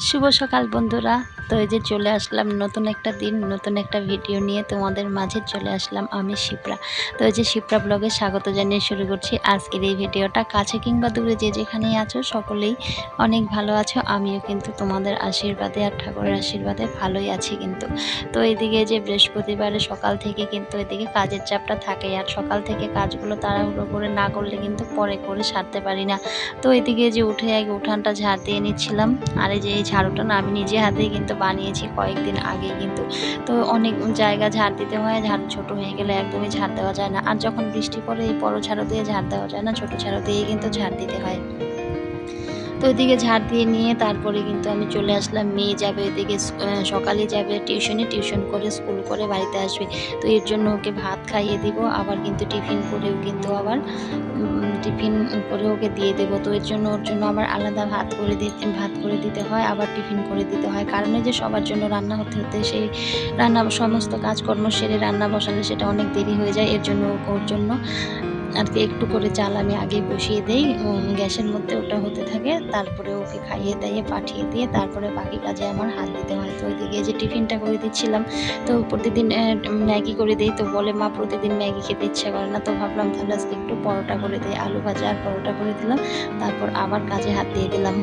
শুভ সকাল বন্ধুরা। তো এই যে চলে আসলাম নতুন একটা দিন, নতুন একটা ভিডিও নিয়ে তোমাদের মাঝে চলে আসলাম আমি শিপ্রা। তো এই যে শিপ্রা ব্লগে স্বাগত জানিয়ে শুরু করছি। আজকের এই ভিডিওটা কাছে কিংবা দূরে যে যেখানেই আছো, সকলেই অনেক ভালো আছো। আমিও কিন্তু তোমাদের আশীর্বাদে আর ঠাকুরের আশীর্বাদে ভালোই আছি কিন্তু। তো এইদিকে যে বৃহস্পতিবারে সকাল থেকে কিন্তু এদিকে কাজের চাপটা থাকে আর সকাল থেকে কাজগুলো তাড়াহুড়ো করে না করলে কিন্তু পরে করে সারতে পারি না। তো এদিকে যে উঠে আগে উঠানটা ঝাড় দিয়ে নিচ্ছিলাম। আর এই যে ঝাড়ুটা না আমি নিজে হাতেই কিন্তু বানিয়েছি কয়েকদিন আগে কিন্তু। তো অনেক জায়গা ঝাড় দিতে হয়, ঝাড় ছোট হয়ে গেলে একদমই ঝাড় দেওয়া যায় না। আর যখন বৃষ্টি পড়ে এই বড় ঝাড়ু দিয়ে ঝাড় দেওয়া যায় না, ছোট ঝাড়ু দিয়ে কিন্তু ঝাড় দিতে হয়। তো ওইদিকে ঝাড় দিয়ে নিয়ে তারপরে কিন্তু আমি চলে আসলাম, মেয়ে যাবে ওইদিকে সকালে যাবে টিউশনে, টিউশন করে, স্কুল করে বাড়িতে আসবে। তো এর জন্য ওকে ভাত খাইয়ে দিব, আবার কিন্তু টিফিন করেও কিন্তু আবার টিফিন করে ওকে দিয়ে দেবো। তো এর জন্য ওর জন্য আবার আলাদা ভাত করে দিতে ভাত করে দিতে হয়, আবার টিফিন করে দিতে হয়। কারণে যে সবার জন্য রান্না হতে হতে সেই রান্না সমস্ত কাজকর্ম সেরে রান্না বসালে সেটা অনেক দেরি হয়ে যায়, এর জন্য ওর জন্য। আর কি একটু করে চাল আমি আগে বসিয়ে দেই গ্যাসের মধ্যে ওটা হতে থাকে, তারপরে ওকে খাইয়ে দাইয়ে পাঠিয়ে দিয়ে তারপরে বাকি কাজে আমার হাত দিতে হয়। তো ওইদিকে যে টিফিনটা করে দিচ্ছিলাম, তো প্রতিদিন ম্যাগি করে দিই। তো বলে, মা, প্রতিদিন ম্যাগি খেতে ইচ্ছা করে না। তো ভাবলাম, তাহলে আজকে একটু পরোটা করে দিই। আলু ভাজা আর পরোটা করে দিলাম, তারপর আবার কাজে হাত দিয়ে দিলাম।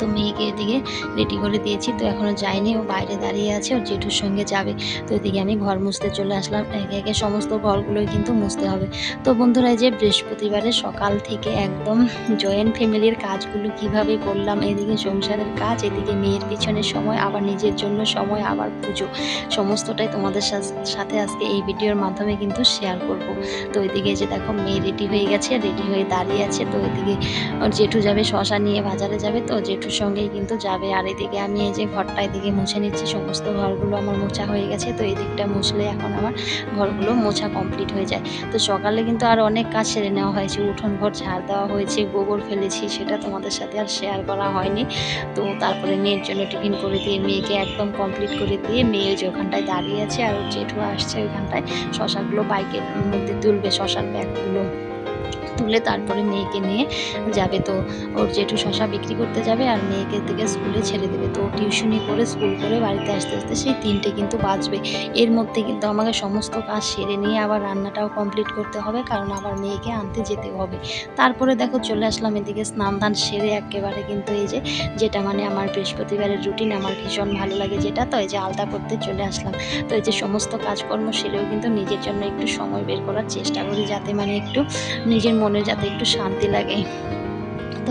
তো মেয়েকে এদিকে রেডি করে দিয়েছি। তো এখনও যায়নি, ও বাইরে দাঁড়িয়ে আছে, ওর জেঠুর সঙ্গে যাবে। তো এদিকে আমি ঘর মুছতে চলে আসলাম। একে একে সমস্ত ঘরগুলোই কিন্তু মুছতে হবে। তো বন্ধুরা, এই যে বৃহস্পতিবারে সকাল থেকে একদম জয়েন্ট ফ্যামিলির কাজগুলো কীভাবে করলাম, এদিকে সংসারের কাজ, এদিকে মেয়ের পিছনের সময়, আবার নিজের জন্য সময়, আবার পুজো। সমস্তটাই তোমাদের সাথে আজকে এই ভিডিওর মাধ্যমে কিন্তু শেয়ার করব। তো এদিকে যে দেখো, মেয়ে রেডি হয়ে গেছে, রেডি হয়ে দাঁড়িয়ে আছে। তো এদিকে ওর জেঠু যাবে, শশা নিয়ে বাজারে যাবে। তো জেঠুর সঙ্গেই কিন্তু যাবে। আর এদিকে আমি এই যে ঘরটা এদিকে মুছে নিচ্ছি, সমস্ত ঘরগুলো আমার মোছা হয়ে গেছে। তো এই দিকটা মুছলে এখন আমার ঘরগুলো মোছা কমপ্লিট হয়ে যায়। তো সকালে কিন্তু আর অনেক কাজ সেরে নেওয়া হয়েছে। উঠোন ঘর ঝাড় দেওয়া হয়েছে, গোবর ফেলেছি, সেটা তোমাদের সাথে আর শেয়ার করা হয়নি। তো তারপরে মেয়ের জন্য টিফিন করে দিয়ে মেয়েকে একদম কমপ্লিট করে দিয়ে মেয়ে যে ওখানটায় দাঁড়িয়ে আছে আর জেঠু আসছে ওইখানটায়। শশাগুলো বাইকের মধ্যে তুলবে, শশার ব্যাগগুলো। তুলে তারপরে মেয়েকে নিয়ে যাবে। তো ওর জেঠু শশা বিক্রি করতে যাবে আর মেয়েকে থেকে স্কুলে ছেড়ে দেবে। তো টিউশনি করে স্কুল করে বাড়িতে আসতে আসতে সেই তিনটে কিন্তু বাজবে এর মধ্যে কিন্তু আমাকে সমস্ত কাজ সেরে নিয়ে আবার রান্নাটাও কমপ্লিট করতে হবে, কারণ আবার মেয়েকে আনতে যেতে হবে। তারপরে দেখো চলে আসলাম এদিকে স্নান ধান সেরে একেবারে কিন্তু এই যে যেটা মানে আমার বৃহস্পতিবারের রুটিন আমার ভীষণ ভালো লাগে যেটা, তো এই যে আলতা করতে চলে আসলাম। তো এই যে সমস্ত কাজকর্ম সেরেও কিন্তু নিজের জন্য একটু সময় বের করার চেষ্টা করি, যাতে মানে একটু নিজের মনে যাতে একটু শান্তি লাগে।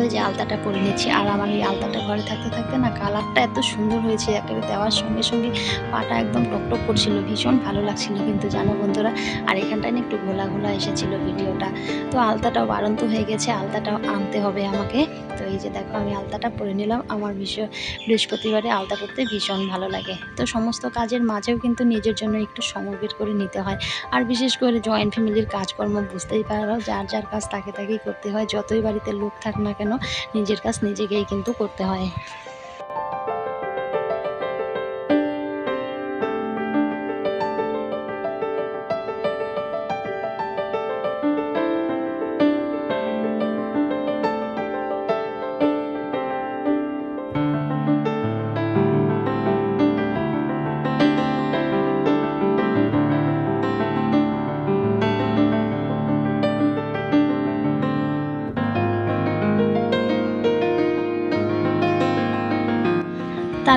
এই যে আলতাটা পরে নিচ্ছি আর আমার এই আলতাটা ঘরে থাকতে থাকতে না কালারটা এত সুন্দর হয়েছে, একেবারে দেওয়ার সঙ্গে সঙ্গে পাটা একদম টকটক করছিল, ভীষণ ভালো লাগছিল কিন্তু, জানো বন্ধুরা? আর এখানটায় না একটু ঘোলা ঘোলা এসেছিল ভিডিওটা। তো আলতাটাও বাড়ন্ত হয়ে গেছে আলতাটাও আনতে হবে আমাকে। তো এই যে দেখো, আমি আলতাটা পরে নিলাম। আমার ভীষণ বৃহস্পতিবারে আলতা করতে ভীষণ ভালো লাগে। তো সমস্ত কাজের মাঝেও কিন্তু নিজের জন্য একটু সময় বের করে নিতে হয়। আর বিশেষ করে জয়েন্ট ফ্যামিলির কাজকর্ম বুঝতেই পারো, যার যার কাজ তাকে তাকেই করতে হয়। যতই বাড়িতে লোক থাক না কেন নিজের কাজ নিজেকেই কিন্তু করতে হয়।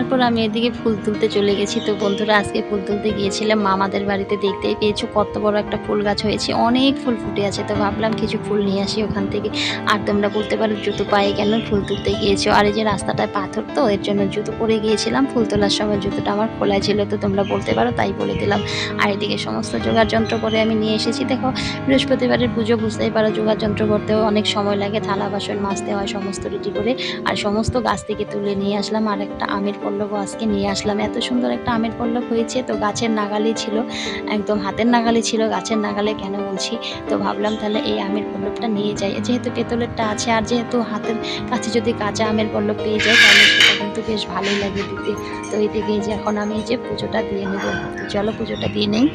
তারপর আমি এদিকে ফুল তুলতে চলে গেছি। তো বন্ধুরা, আজকে ফুল তুলতে গিয়েছিলাম মামাদের বাড়িতে দেখতেই পেয়েছ কত বড় একটা ফুল গাছ হয়েছে। অনেক ফুল ফুটে আছে। তো ভাবলাম কিছু ফুল নিয়ে আসি ওখান থেকে। আর তোমরা বলতে পারো, জুতো পায়ে কেন ফুল তুলতে গিয়েছো? আর এই যে রাস্তাটায় পাথর তো, এর জন্য জুতো পরে গিয়েছিলাম। ফুল তোলার সময় জুতোটা আমার খোলা ছিল, তো তোমরা বলতে পারো, তাই বলে দিলাম। আর এদিকে সমস্ত জোগাড় যন্ত্র করে আমি নিয়ে এসেছি। দেখো, বৃহস্পতিবারের পুজো, বুঝতেই পারো জোগাড় যন্ত্র করতেও অনেক সময় লাগে। থালা, বাসন মাজতে হয় সমস্ত রেডি করে। আর সমস্ত গাছ থেকে তুলে নিয়ে আসলাম। আর একটা আমের পল্লবও আজকে নিয়ে আসলাম। এত সুন্দর একটা আমের পল্লব হয়েছে। তো গাছের নাগালে ছিল, একদম হাতের নাগালে ছিল, গাছের নাগালে কেন বলছি? তো ভাবলাম তাহলে এই আমের পল্লবটা নিয়ে যাই। যেহেতু পেতলেরটা আছে আর যেহেতু হাতের কাছে যদি কাঁচা আমের পল্লব পেয়ে যায় তাহলে সেটা কিন্তু বেশ ভালোই লাগে দিতে। তো এই দিকে যে এখন আমি যে পুজোটা দিয়ে নেব। চলো পুজোটা দিয়ে নেই।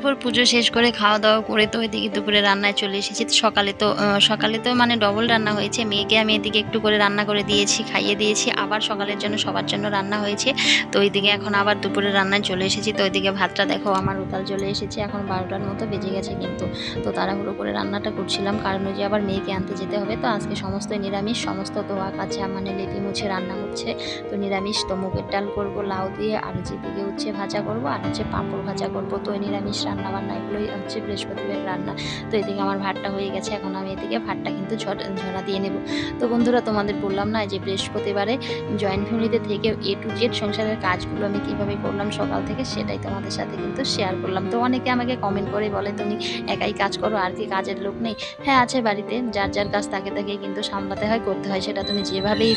তারপর পুজো শেষ করে খাওয়া দাওয়া করে তো এদিকে দুপুরে রান্নায় চলে এসেছি। সকালে তো সকালে তো মানে ডবল রান্না হয়েছে। মেয়েকে আমি এদিকে একটু করে রান্না করে দিয়েছি, খাইয়ে দিয়েছি। আবার সকালের জন্য সবার জন্য রান্না হয়েছে। তো ওইদিকে এখন আবার দুপুরে রান্নায় চলে এসেছি। তো ওইদিকে ভাতটা দেখো আমার উতাল চলে এসেছে। এখন বারোটার মতো বেজে গেছে কিন্তু তো তাড়াহুড়ো করে রান্নাটা করছিলাম। কারণ ওই যে আবার মেয়েকে আনতে যেতে হবে। তো আজকে সমস্ত নিরামিষ, সমস্ত দোয়া কাছে মানে লেপি মুছে রান্না হচ্ছে। তো নিরামিষ তো মুগের ডাল করব, লাউ দিয়ে, আর যেদিকে হচ্ছে ভাজা করব, আর হচ্ছে পাঁপড় ভাজা করব। তো নিরামিষ রান্না বান্না এগুলোই হচ্ছে বৃহস্পতিবার রান্না। তো এদিকে আমার ভাতটা হয়ে গেছে, এখন আমি এদিকে ভাতটা কিন্তু ঝরা দিয়ে নেব। তো বন্ধুরা, তোমাদের বললাম না যে বৃহস্পতিবারে জয়েন্ট ফ্যামিলিতে থেকে এ টু জেড সংসারের কাজগুলো আমি কীভাবে করলাম সকাল থেকে সেটাই তোমাদের সাথে কিন্তু শেয়ার করলাম। তো অনেকে আমাকে কমেন্ট করে বলে, তুমি একাই কাজ করো, আর কি কাজের লোক নেই? হ্যাঁ আছে বাড়িতে, যার যার কাজ তাকে তাকে কিন্তু সামলাতে হয়, করতে হয়, সেটা তুমি যেভাবেই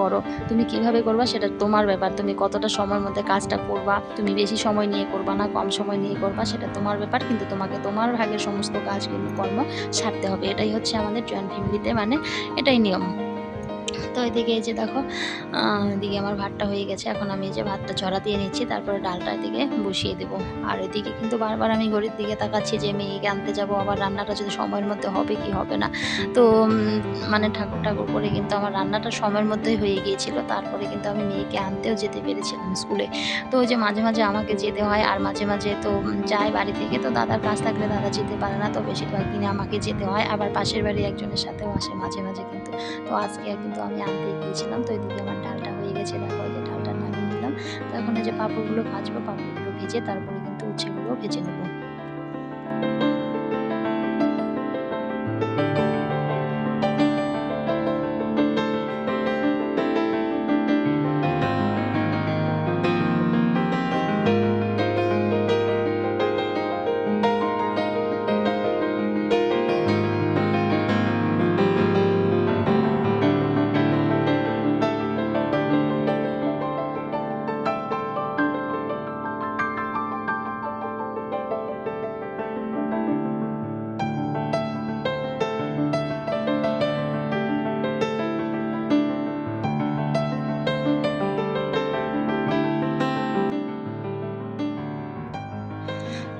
করো, তুমি কীভাবে করবা সেটা তোমার ব্যাপার। তুমি কতটা সময়ের মধ্যে কাজটা করবা, তুমি বেশি সময় নিয়ে করবা না, কম সময় নিয়ে করবা, সেটা তোমার ব্যাপার, কিন্তু তোমাকে তোমার ভাগের সমস্ত কাজ, কিন্তু কর্ম সারতে হবে। এটাই হচ্ছে আমাদের জয়েন্ট ফ্যামিলিতে মানে এটাই নিয়ম। তো এদিকে এই যে দেখো এদিকে আমার ভাতটা হয়ে গেছে। এখন আমি এই যে ভাতটা ঝরা দিয়ে নিচ্ছি, তারপরে ডালটা এদিকে বসিয়ে দেবো। আর এদিকে কিন্তু বারবার আমি ঘড়ির দিকে তাকাচ্ছি যে মেয়েকে আনতে যাব, আবার রান্নাটা যদি সময়ের মধ্যে হবে কি হবে না? তো মানে ঠাকুর ঠাকুর করে কিন্তু আমার রান্নাটা সময়ের মধ্যেই হয়ে গিয়েছিল। তারপরে কিন্তু আমি মেয়েকে আনতেও যেতে পেরেছিলাম স্কুলে। তো ওই যে মাঝে মাঝে আমাকে যেতে হয়, আর মাঝে মাঝে তো যায় বাড়ি থেকে। তো দাদার কাজ থাকলে দাদা যেতে পারে না, তো বেশিরভাগ দিনে আমাকে যেতে হয়। আবার পাশের বাড়ি একজনের সাথেও আসে মাঝে মাঝে কিন্তু। তো আজকে কিন্তু আমি আনতে গিয়েছিলাম, তো এদিকে আমার ডালটা হয়ে গেছে। দেখো যে ডালটা নামিয়ে নিলাম। তো এখন যে পাঁপড়গুলো ভাজবো, পাঁপড়গুলো ভেজে তারপরে কিন্তু উচ্ছেগুলো ভেজে নেব।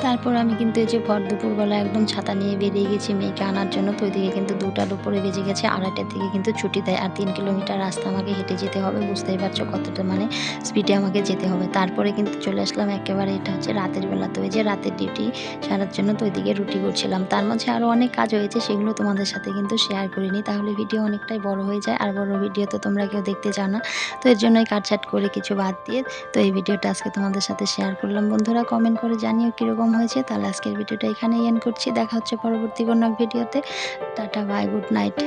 তারপর আমি কিন্তু এই যে ভর দুপুরবেলা একদম ছাতা নিয়ে বেরিয়ে গেছি মেয়েকে আনার জন্য, তো ওইদিকে কিন্তু দুটার উপরে বেজে গেছে, আড়াইটার থেকে কিন্তু ছুটি দেয়। আর তিন কিলোমিটার রাস্তা আমাকে হেঁটে যেতে হবে, বুঝতেই পারছ কতটা মানে স্পিডে আমাকে যেতে হবে। তারপরে কিন্তু চলে আসলাম একেবারে, এটা হচ্ছে রাতের বেলা। তো এই যে রাতের ডিউটি সারার জন্য তো ওইদিকে রুটি করছিলাম। তার মাঝে আরও অনেক কাজ হয়েছে, সেগুলো তোমাদের সাথে কিন্তু শেয়ার করিনি। তাহলে ভিডিও অনেকটাই বড় হয়ে যায়, আর বড় ভিডিও তো তোমরা কেউ দেখতে চাও না। তো এর জন্যই কাটছাট করে কিছু বাদ দিয়ে, তো এই ভিডিওটা আজকে তোমাদের সাথে শেয়ার করলাম। বন্ধুরা কমেন্ট করে জানিও কীরকম হয়েছে, তাহলে আজকের ভিডিওটা এখানেই এন্ড করছি। দেখা হচ্ছে পরবর্তী কোনো ভিডিওতে। Tata bye good night